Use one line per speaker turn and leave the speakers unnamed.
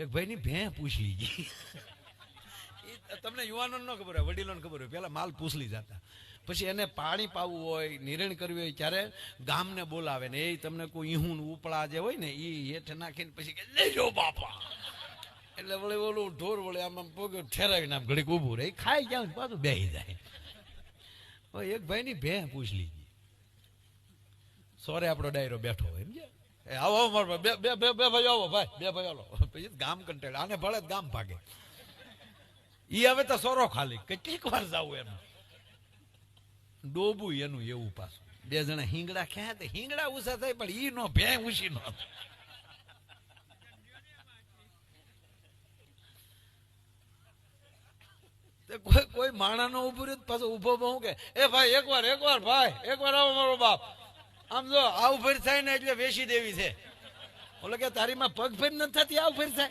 એક ભાઈની ભેં પૂછલી ગઈ. તમને યુવાનો ન ખબર હોય, વડીલોને ખબર હોય, પેલા માલ પૂછલી જતા. પછી એને પાણી પાવું હોય, નિરણ કરવી હોય ત્યારે ગામને બોલાવે ને, એ તમને કોઈ ઈહું ઉપળા જે હોય ને એ હેઠ નાખીને પછી કે લેજો બાપા. એટલે વળે ઓલું ઢોર વળે આમ આમ પગ ઠેરાવીને આમ ઘડીક ઊભું રહે. ખાય જાય પાછું બેહી જાય. હવે એક ભાઈની ભેં પૂછલી ગઈ. સોરે આપણો ડાયરો બેઠો હોય. એમ છે આવો આવો, મારો બે બે બે ભાઈ આવો, ભાઈ, બે ભાઈ આવો. પછી ગામ કંટાળે આને ભળે ગામ ભાગે. એ હવે તો સોરો ખાલી. કેટલીક વાર જવું એનું ડોબું એનું એવું પાછું. બે જણા હિંગડા ખ્યા તે હિંગડા ઉસા થાય પણ ઈ નો ભે ઉસી નો કોઈ કોઈ માણા નો ઉભું રહ્યું તો પાછો ઊભો બહુ કે, એ ભાઈ, એકવાર એકવાર, ભાઈ, એકવાર આવો મારો બાપ. આમ જો, આ ઉભર થાય ને એટલે વેસી દેવી છે. ઓલો કે તારીમાં પગ ફેર નથી થતી આવ ફેર થાય